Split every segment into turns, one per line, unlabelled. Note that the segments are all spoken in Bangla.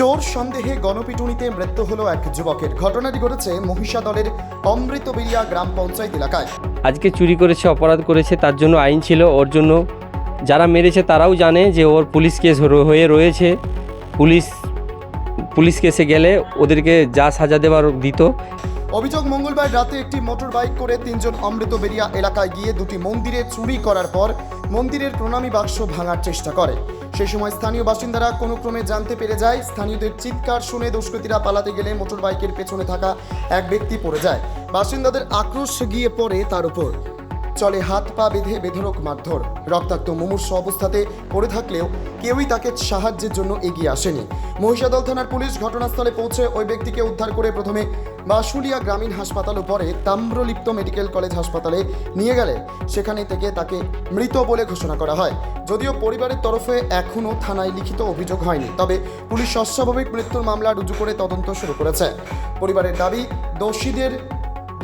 চোর সন্দেহে গণপিটুনিতে মৃত্যু হলো এক যুবকের। ঘটনাটি ঘটেছে মহিষাদলের অমৃতবেরিয়া গ্রাম পঞ্চায়েত এলাকায়।
আজকে চুরি করেছে অপরাধ করেছে তার জন্য আইন ছিল ওর জন্য যারা মেরেছে তারাও জানে যে ওর পুলিশ কেস হয়ে রয়েছে। পুলিশ পুলিশ কেসে গেলে ওদেরকে যা সাজা দেওয়ার দিত।
অভিযোগ মঙ্গলবার রাতে একটি মোটর বাইক করে তিনজন অমৃত অমৃতবেরিয়া এলাকায় গিয়ে দুটি মন্দিরে চুরি করার পর মন্দিরের প্রণামী বাক্স ভাঙার চেষ্টা করে। সে সময় স্থানীয় বাসিন্দারা কোনো ক্রমে জানতে পেরে যায়, স্থানীয়দের চিৎকার শুনে দুষ্কৃতীরা পালাতে গেলে মোটর বাইকের পেছনে থাকা এক ব্যক্তি পড়ে যায়। বাসিন্দাদের আক্রোশ গিয়ে পড়ে তার উপর। চলে হাত পা বেঁধে বেধরক মারধর। রক্তাক্ত মুমূর্ষ অবস্থাতে পড়ে থাকলেও কেউই তাকে সাহায্যের জন্য এগিয়ে আসেনি। মহিষাদল থানার পুলিশ ঘটনাস্থলে পৌঁছে ওই ব্যক্তিকে উদ্ধার করে প্রথমে বাসুলিয়া গ্রামীণ হাসপাতাল ও পরে তাম্রলিপ্ত মেডিকেল কলেজ হাসপাতালে নিয়ে গেলে। সেখানে থেকে তাকে মৃত বলে ঘোষণা করা হয়। যদিও পরিবারের তরফে এখনও থানায় লিখিত অভিযোগ হয়নি, তবে পুলিশ অস্বাভাবিক মৃত্যুর মামলা রুজু করে তদন্ত শুরু করেছে। পরিবারের দাবি, দোষীদের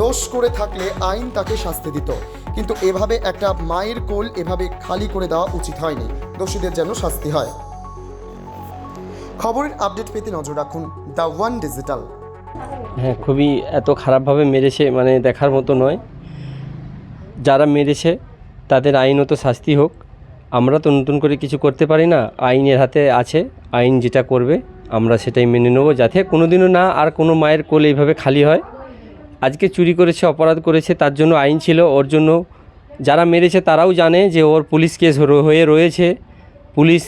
দোষ করে থাকলে আইন তাকে শাস্তি দিত। কিন্তু এভাবে একটা মায়ের কোল এভাবে খালি করে দেওয়া উচিত হয়নি। দোষীদের যেন শাস্তি হয়। খবরের আপডেট পেতে নজর রাখুন দ্য ওয়ান ডিজিটাল।
হ্যাঁ খুবই এত খারাপভাবে মেরেছে মানে দেখার মতো নয়। যারা মেরেছে, তাদের আইনত শাস্তি হোক। আমরা তো নতুন করে কিছু করতে পারি না। আইনের হাতে আছে, আইন যেটা করবে, আমরা সেটাই মেনে নেব যাতে কোনোদিনও না আর কোনো মায়ের কোল এইভাবে খালি হয়। আজকে চুরি করেছে অপরাধ করেছে তার জন্য আইন ছিল ওর জন্য যারা মেরেছে তারাও জানে যে ওর পুলিশ কেস হয়ে রয়েছে। পুলিশ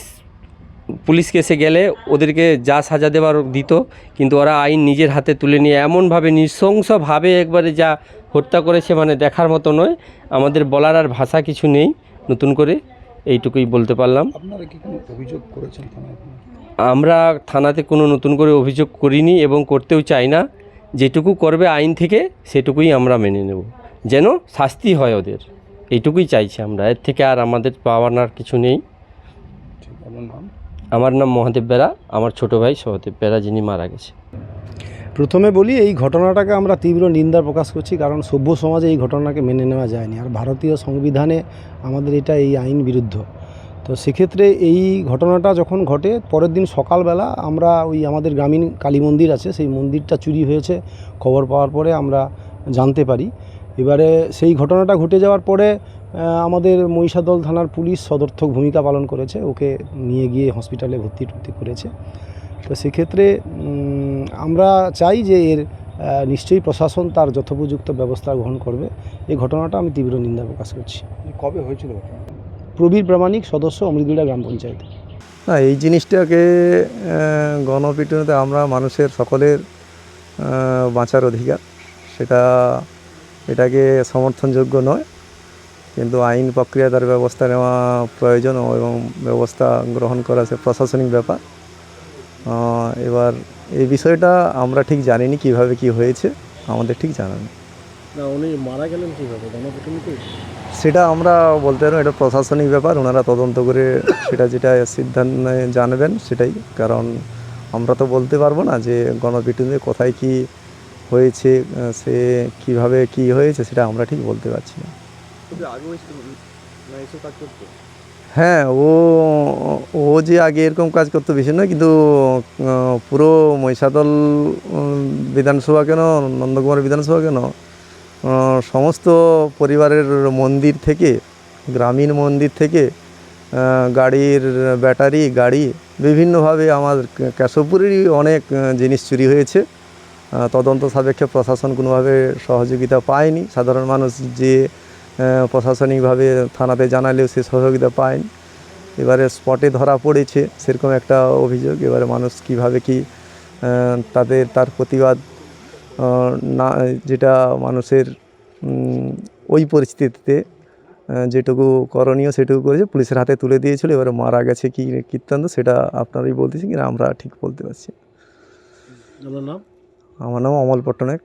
পুলিশ কেসে গেলে ওদেরকে যা সাজা দেওয়ার দিত কিন্তু ওরা আইন নিজের হাতে তুলে নিয়ে এমনভাবে নৃশংসভাবে একবারে যা হত্যা করেছে মানে দেখার মতো নয়। আমাদের বলার আর ভাষা কিছু নেই নতুন করে এইটুকুই বলতে পারলাম।
আপনারা কি কোনো অভিযোগ করেছেন
আমরা থানাতে কোনো নতুন করে অভিযোগ করিনি এবং করতেও চাই না। যেটুকু করবে আইন থেকে সেটুকুই আমরা মেনে নেব। যেন শাস্তি হয় ওদের। এইটুকুই চাইছি আমরা। এর থেকে আর আমাদের পাওয়ার আর কিছু নেই। আমার নাম মহাদেব বেরা। আমার ছোট ভাই সহদেব বেরা যিনি মারা গেছে।
প্রথমে বলি এই ঘটনাটাকে আমরা তীব্র নিন্দা প্রকাশ করছি কারণ সভ্য সমাজে এই ঘটনাকে মেনে নেওয়া যায়নি। আর ভারতীয় সংবিধানে আমাদের এটা এই আইন বিরুদ্ধ। তো সেক্ষেত্রে এই ঘটনাটা যখন ঘটে, পরের দিন সকালবেলা আমরা ওই আমাদের গ্রামীণ কালী মন্দির আছে, সেই মন্দিরটা চুরি হয়েছে, খবর পাওয়ার পরে আমরা জানতে পারি। এবারে সেই ঘটনাটা ঘটে যাওয়ার পরে আমাদের মহিষাদল থানার পুলিশ সদর্থক ভূমিকা পালন করেছে, ওকে নিয়ে গিয়ে হসপিটালে ভর্তি টর্তি করেছে। তো সেক্ষেত্রে আমরা চাই যে এর নিশ্চয়ই প্রশাসন তার যথোপযুক্ত ব্যবস্থা গ্রহণ করবে। এই ঘটনাটা আমি তীব্র নিন্দা প্রকাশ করছি।
কবে হয়েছিল?
প্রবীর প্রামাণিক সদস্য অমৃতবিড়া গ্রাম পঞ্চায়েত।
না, এই জিনিসটাকে গণপিটুনিতে আমরা মানুষের সকলের বাঁচার অধিকার। সেটা, এটাকে সমর্থনযোগ্য নয়, কিন্তু আইন প্রক্রিয়া তার ব্যবস্থা নেওয়া প্রয়োজন এবং ব্যবস্থা গ্রহণ করা সে প্রশাসনিক ব্যাপার। এবার এই বিষয়টা আমরা ঠিক জানিনি কীভাবে কি হয়েছে, আমাদের ঠিক জানা নেই।
না উনি মারা গেলেন কীভাবে? গণপিটুনিতে
সেটা আমরা বলতে পারব এটা প্রশাসনিক ব্যাপার। ওনারা তদন্ত করে সেটা যেটা সিদ্ধান্ত জানবেন সেটাই। কারণ আমরা তো বলতে পারব না যে গণপিটুনিতে কোথায় কি হয়েছে সে কীভাবে কি হয়েছে সেটা আমরা ঠিক বলতে পারছি না। হ্যাঁ ও ও যে আগে এরকম কাজ করতো বেশি নয় কিন্তু পুরো মহিষাদল বিধানসভা কেন নন্দকুমার বিধানসভা কেন সমস্ত পরিবারের মন্দির থেকে, গ্রামীণ মন্দির থেকে গাড়ির ব্যাটারি, গাড়ি, বিভিন্নভাবে আমার কেশবপুরেরই অনেক জিনিস চুরি হয়েছে। তদন্ত সাপেক্ষে প্রশাসন কোনোভাবে সহযোগিতা পায়নি। সাধারণ মানুষ যে প্রশাসনিকভাবে থানাতে জানালেও সে সহযোগিতা পায়নি। এবারে স্পটে ধরা পড়েছে, সেরকম একটা অভিযোগ। এবারে মানুষ কীভাবে কি তাদের, তার প্রতিবাদ না, যেটা মানুষের ওই পরিস্থিতিতে যেটুকু করণীয় সেটুকু করেছে পুলিশের হাতে তুলে দিয়েছিল এবারে মারা গেছে কি কীর্তান্ত সেটা আপনারাই বলতেছি কিনা আমরা ঠিক বলতে পারছি
নাম?
আমার নাম অমল পট্টনায়ক।